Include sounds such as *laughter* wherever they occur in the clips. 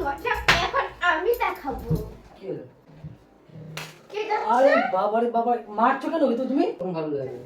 মজা এখন আমি দেখাবো। কি হলো? আরে বাবারে বাবা মারছো কেন তুমি? ভালো লাগে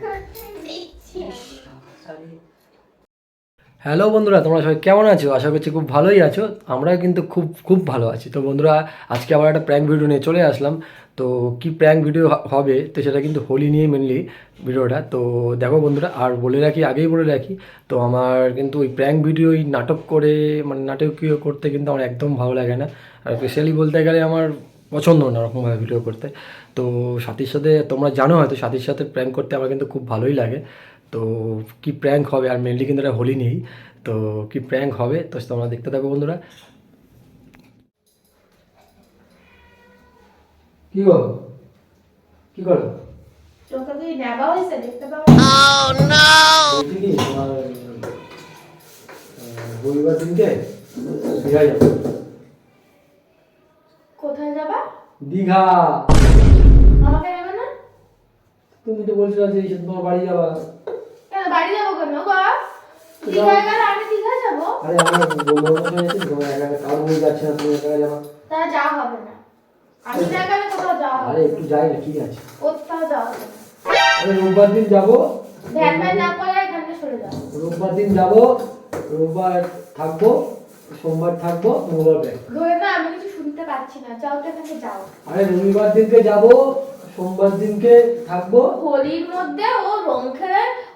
হ্যালো বন্ধুরা, তোমরা সবাই কেমন আছো? আশা করছি খুব ভালোই আছো। আমরা কিন্তু খুব খুব ভালো আছি। তো বন্ধুরা, আজকে আবার একটা প্র্যাঙ্ক ভিডিও নিয়ে চলে আসলাম। তো কি প্র্যাঙ্ক ভিডিও হবে, তো সেটা কিন্তু হোলি নিয়ে মেনলি ভিডিওটা তো দেখো বন্ধুরা, আর বলে রাখি, আগেই বলে রাখি, তো আমার কিন্তু ওই প্র্যাঙ্ক ভিডিও ওই নাটক করে মানে নাটকীয় করতে কিন্তু আমার একদম ভালো লাগে না। আর স্পেশালি বলতে গেলে আমার পছন্দ না ওরকমভাবে ভিডিও করতে। তো সাথীর সাথে, তোমরা জানো হয়তো, সাথীর সাথে প্র্যাঙ্ক করতে আমার কিন্তু খুব ভালোই লাগে। তো কি প্র্যাঙ্ক হবে? আর মেনলি কিন্তু এটা হোলি নেই তো কি প্র্যাঙ্ক হবে? তো তোমরা দেখতে থাকো বন্ধুরা। কি গো কি করো? বলছি রবিবার দিনকে দীঘায় যাব। কোথায় যাবা? দীঘা। আমাকে নেবে না? তুমি তো বলছিলে যে তোমার বাড়ি যাবা বাড়ি যাব কেন গো? গেলে আমি দীঘা যাব। আরে আমার বন্ধু বান্ধব এসেছে তোমার একা একা কারও নিয়ে যাচ্ছে না তুমি একা একা যাবা। তাহলে যাওয়া হবে না। আমি না গেলে কোথাও যাওয়া হবে আরে একটু যাই না ঠিক আছে। কোথাও যাওয়া হবে না। আরে রোববার দিন যাব। ভ্যান ভ্যান না করে এখান থেকে সরে যাও। রোববার দিন যাব রোববার থাকব সোমবার থাকব মঙ্গলবার ব্যাগ ধরে না আমি কিছু শুনতে পাচ্ছি না যাও তো এখান থেকে যাও। আরে রবিবার দিনকে যাব সোমবার দিনকে থাকব। হোলির মধ্যে ও রং খেলে ও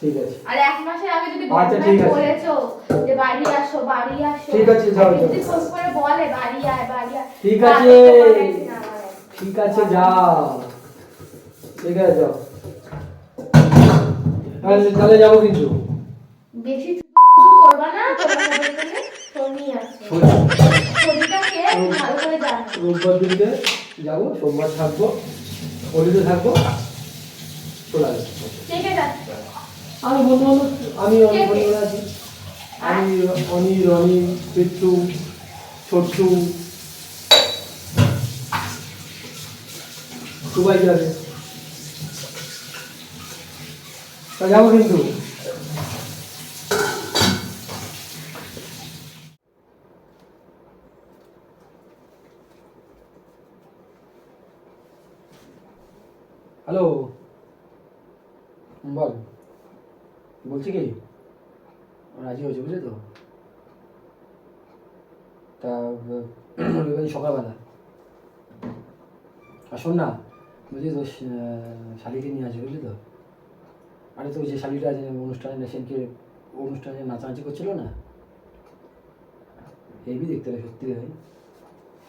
ঠিক আছে। আর এক মাসের আগে যদি আচ্ছা, ঠিক আছে। বলেছ যে বাড়ি আসো বাড়ি আসো। ঠিক আছে, যাও, যাও। যদি ফোন করে বলে বাড়ি আয় বাড়ি আয়। ঠিক আছে। ঠিক আছে যাও। ঠিক আছে যাও। তাহলে তাহলে যাব কিন্তু। বেশি করবা না তুমি আছো। ছবিটাকে ভালো করে জানো। রোববার দিনকে যাব সোমবার থাকব হোলিতে থাকব। চলে আসব। কে কে যাচ্ছে আমি বন্ধু বান্ধব আমি অনেক? বন্ধুরা আছি আমি অনি রনি পিট্টু ছোট্টু। সবাই যাবে। তা যাব কিন্তু। হ্যালো। বল। বলছি কি রাজি হয়েছে বুঝলি তো তা রবিবার সকালবেলা আর শোন না বুঝলি তো শ- শালিকে নিয়ে আসবে বুঝলি তো আরে তো ওই যে শালিটা আছে অনুষ্ঠানে সেদিনকে অনুষ্ঠানে নাচানাচি করছিল না হেভি দেখতে হবে সত্যি ভাই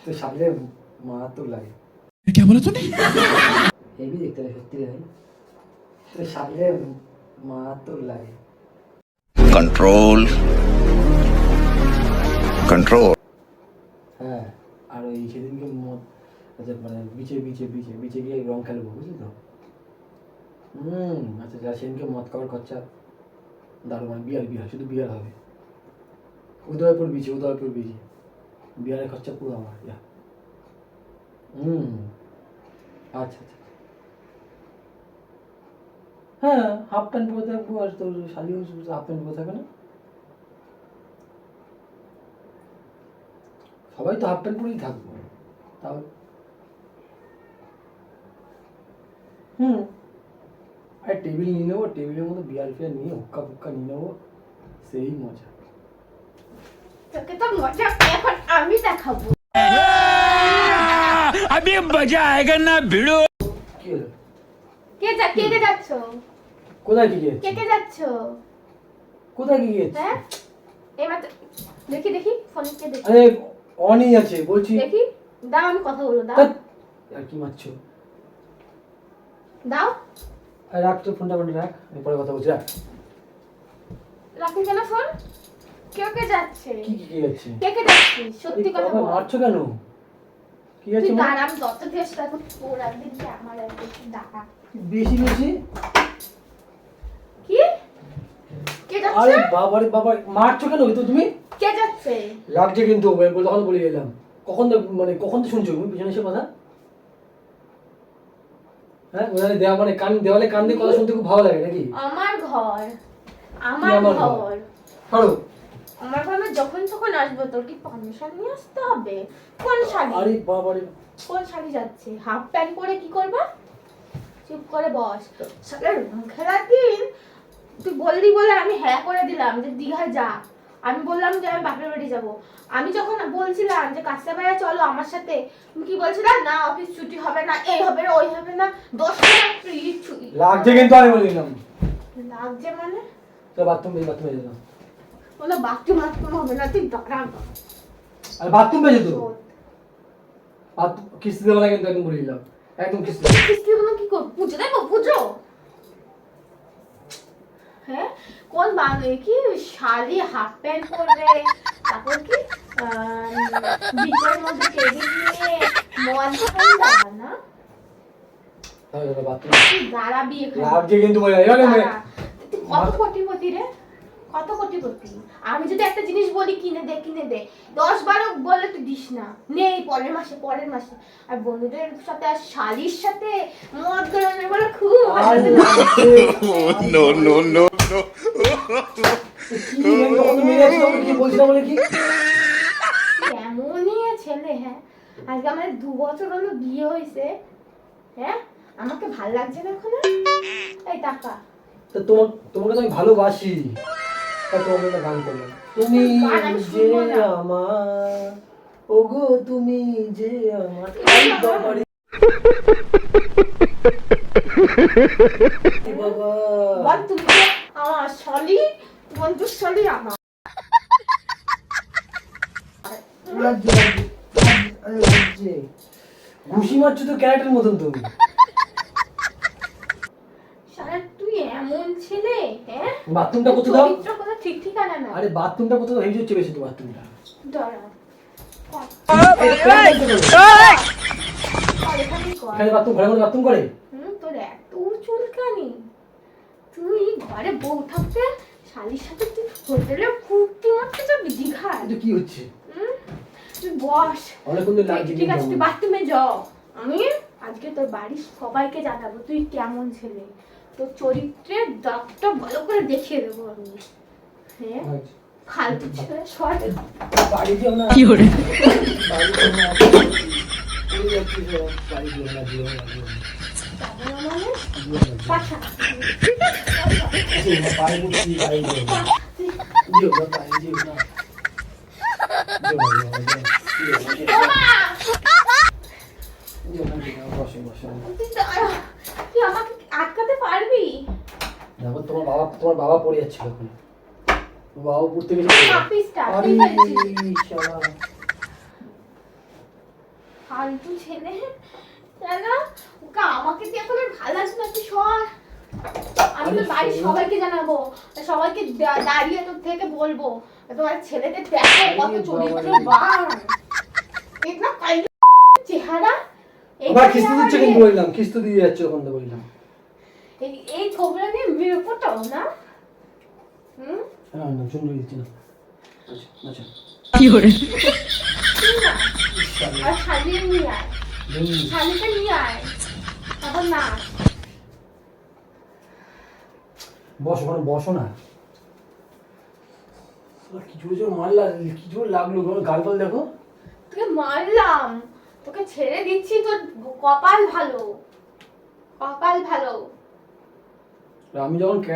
তো শালিটা মারাত্মক লাগে क्या बोला तूने হেভি দেখতে হবে সত্যি ভাই তো শালিটা কন্ট্রোল কন্ট্রোল হ্যাঁ আর ওই সেদিনকে মদ আচ্ছা মানে বিচে বিচে বিচে বিচে গিয়ে রং খেলব বুঝলি তো? হুম আচ্ছা যা সেদিনকে মদ খাওয়ার খরচা দারুণ মানে বিয়ার বিয়ার শুধু বিয়ার হবে। উদয়পুর বিচে উদয়পুর বিচে। বিয়ারের খরচা পুরো আমার হুম আচ্ছা আচ্ছা।, আচ্ছা। হ্যাঁ হাফ প্যান্ট পরে থাকবো আর তোর শালিও হাফ প্যান্ট পরে থাকবে না সবাই তো হাফ প্যান্ট পরেই থাকবো তাও হুম আর টেবিল নিয়ে নেবো টেবিলের মধ্যে বিয়ার ফিয়ার নিয়ে হুক্কা ফুক্কা নিয়ে নেবো সেই মজা তোকে তো মজা এখন আমি দেখাবো अभी मजा आएगा ना भिड़ो কি কে যা কে কে যাচ্ছ? কোথায় কি কে কে যাচ্ছ? কোথায় কি হ্যাঁ? এবার দেখি দেখি ফোন কে দেখি আরে অনই আছে বলছি। দেখি দাও আমি কথা বলব দাও। আর কি মারছো? দাও। আর রাখ তো ফোনটা ফোনটা রাখ। আমি পরে কথা বলছি রাখ। রাখুন কেন ফোন কেউ কে যাচ্ছে? কি কি কি যাচ্ছে? কে কে যাচ্ছে? সত্যি কথা বল। মারছো কেন? কি কি আছে আমি যত চেষ্টা করছি তোর একদিন কি আমার একদিন কি দাঁড়া। বেশি বেশি? কি? কে আরে বাবা রে বাবা মারছো কেন তো তুমি? কে যাচ্ছে? লাগছে কিন্তু তখন বলে গেলাম। কখন মানে কখন তো শুনছো তুমি পিছনে এসে কথা? হ্যাঁ দেওয়া মানে কান দেওয়ালে কান দিয়ে কথা শুনতে খুব ভালো লাগে নাকি? আমার ঘর আমার কি আমার ঘর? আমার যখন তখন আসব তোর কি পারমিশন নিয়ে আসতে হবে? কোন শাড়ি? আরে বাবা রে। কোন শাড়ি যাচ্ছে? হাফ প্যান্ট পরে কি করবা? চুপ করে বস। সালে রং খেলার দিন তুই বললি বলে আমি হ্যাঁ করে দিলাম যে দীঘায় যা। আমি বললাম যে আমি বাপের বাড়ি যাব। আমি যখন বলছিলাম যে কাস্তাবাড়া চলো আমার সাথে। তুমি কি বলছিলে? না অফিস ছুটি হবে না এই হবে না ওই হবে না দশ টাকা ফ্রি ছুটি। লাগছে কিন্তু আমি বলে দিলাম। লাগছে মানে? তো বাথরুম বেজে বাথরুম দাও বলে বাথরুম বাথরুম হবে না তুই দাঁড়া। আর বাথরুম বেজে তো। বাথরুম কিস্তি দেবো না কিন্তু একদম বলে দিলাম। একদম কিস্তি কিস্তি গুলো কি করব? পুজো দেবো পুজো হ্যাঁ? কোন বাঙালি কি? শাড়ি হাফ প্যান্ট পরবে তারপর কি? মধ্যে টেবিল নিয়ে মল না। দাঁড়াবি এখানে। কিন্তু কত কোটিপতি রে? কত কোটিপতি আমি যদি একটা জিনিস বলি কিনে দে কিনে দে। দশ বারো বলে তুই দিস না। নেই পরের মাসে পরের মাসে। আর বন্ধুদের সাথে আর শালির সাথে মদ বলে খুব কেমনই ছেলে হ্যাঁ? আজকে আমার দু বছর হলো বিয়ে হয়েছে হ্যাঁ? আমাকে ভালো লাগছে না এখন এই টাকা। তা তোমাকে তো আমি ভালোবাসি। তা গান করলাম। তুমি যে আমার ওগো তুমি যে আমার। বন্ধুর। ঘুষি মারছো তো ক্যারেক্টার মতন তুমি। তুই এমন ছেলে হ্যাঁ? বাথরুমটা করতে দাও? চরিত্র কথা ঠিক ঠিকানা না আরে বাথরুমটা দাও হেঁটে হচ্ছে বেশি তো বাথরুমটা দাঁড়া কর। এই, প্যান্ট করতে দাও। কর, এখানেই কর। এখানে বাথরুম ঘরে ঘরে বাথরুম করে? হুম, তোর এত চুলকানি। তুই ঘরে বউ থাকতে শালির সাথে তুই হোটেলে ফুর্তি মারতে যাবি দীঘায়? এটা কি হচ্ছে? তুই বস। অনেকক্ষণ লাগছে ঠিক আছে তুই বাথরুমে যাও আমি আজকে তোর বাড়ির সবাইকে জানাব তুই কেমন ছেলে। তোর চরিত্রের দাগটা ভালো করে দেখিয়ে দেবো আমি। ফালতু ছেলে বাড়ি যেও না। কি করে বাড়ি যেও না। বাড়ি যেও না যেও না যেও না। আটকাতে পারবি? দেখো তোমার বাবা তোমার বাবা পড়ে যাচ্ছিল এখন। বাবা গেছে কাপিসটা আরে শালা। ফালতু ছেলে। ওকে আমাকে দিয়ে এখন আর ভালো লাগছে না তুই সর। আমি তো বাড়ির সবাইকে জানাব সবাইকে দাঁড়িয়ে তোর থেকে বলব। তোমার ছেলেদের দেখো কত চরিত্র বান দেখ না কাই চেহারা। এই আবার খিস্তি দিচ্ছে কিন্তু বললাম খিস্তি দিয়ে যাচ্ছে ওখান থেকে বললাম। এই- এই নিয়ে বিয়ে না। হুম? হ্যাঁ আচ্ছা আচ্ছা। বসো ওখানে বসো না। কি জোরে জোরে মারলা কি জোরে লাগল গাল গাল দেখো। তোকে মারলাম। তোকে ছেড়ে দিচ্ছি তোর কপাল ভালো। কপাল ভালো। আমি যখন *laughs*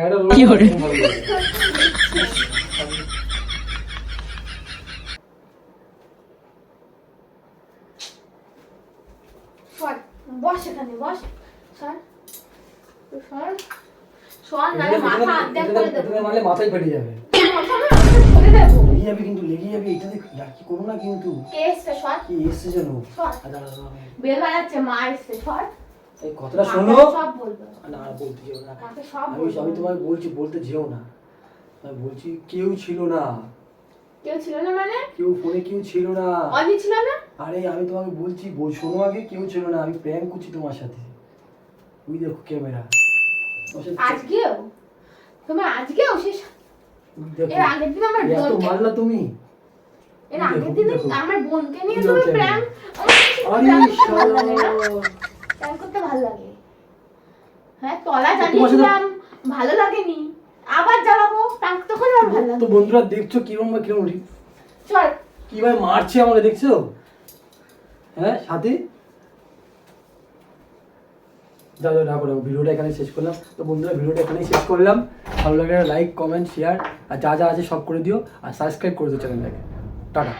বস এখানে বস। সর সর সর নাহলে মাথা আড্ডা করে দেবো। মারলে মাথায় ফেটে যাবে। মাথা না আড্ডা করে দেবো। লেগে যাবে কিন্তু লেগে যাবে এটাতে কি করো না কিন্তু? এসছে সর কি এসছে যেন সর দাঁড়া, দাঁড়া, আমি- বের হয়ে যাচ্ছে মা এসছে সর এই কথাটা শোনো। সব বলব। না বলতে যেও না। আমি বলব। তোমায় বলছি বলতে যেও না। বলছি কেউ ছিল না। কেউ ছিল না মানে? কেউ ফোনে কেউ ছিল না। অজি ছিল না? আরে আমি তোমাকে বলছি বল শোনো আগে কেউ ছিল না আমি প্র্যাঙ্ক করছি তোমার সাথে। ওই দেখো ক্যামেরা। আজকেও? তুমি আজকেও সে এর আগের দিন আমার বোনকে মারলা তুমি। এর আগের দিন। আমার বোনকে নিয়ে তুমি প্র্যাঙ্ক আরে। প্র্যাঙ্ক করতে ভালো লাগে হ্যাঁ তলা তোমার জানিয়েছিলাম ভালো লাগেনি। আবার জ্বালাবো তখন আর ভালো তো বন্ধুরা দেখছ কিরম বা কিরম চল। কীভাবে মারছে আমাকে দেখছ? হ্যাঁ সাথে? যা যা না করে ভিডিওটা এখানে শেষ করলাম। তো বন্ধুরা ভিডিওটা এখানেই শেষ করলাম। ভালো লাগে লাইক কমেন্ট শেয়ার আর যা যা আছে সব করে দিও আর সাবস্ক্রাইব করে দিও চ্যানেলটাকে টাটা।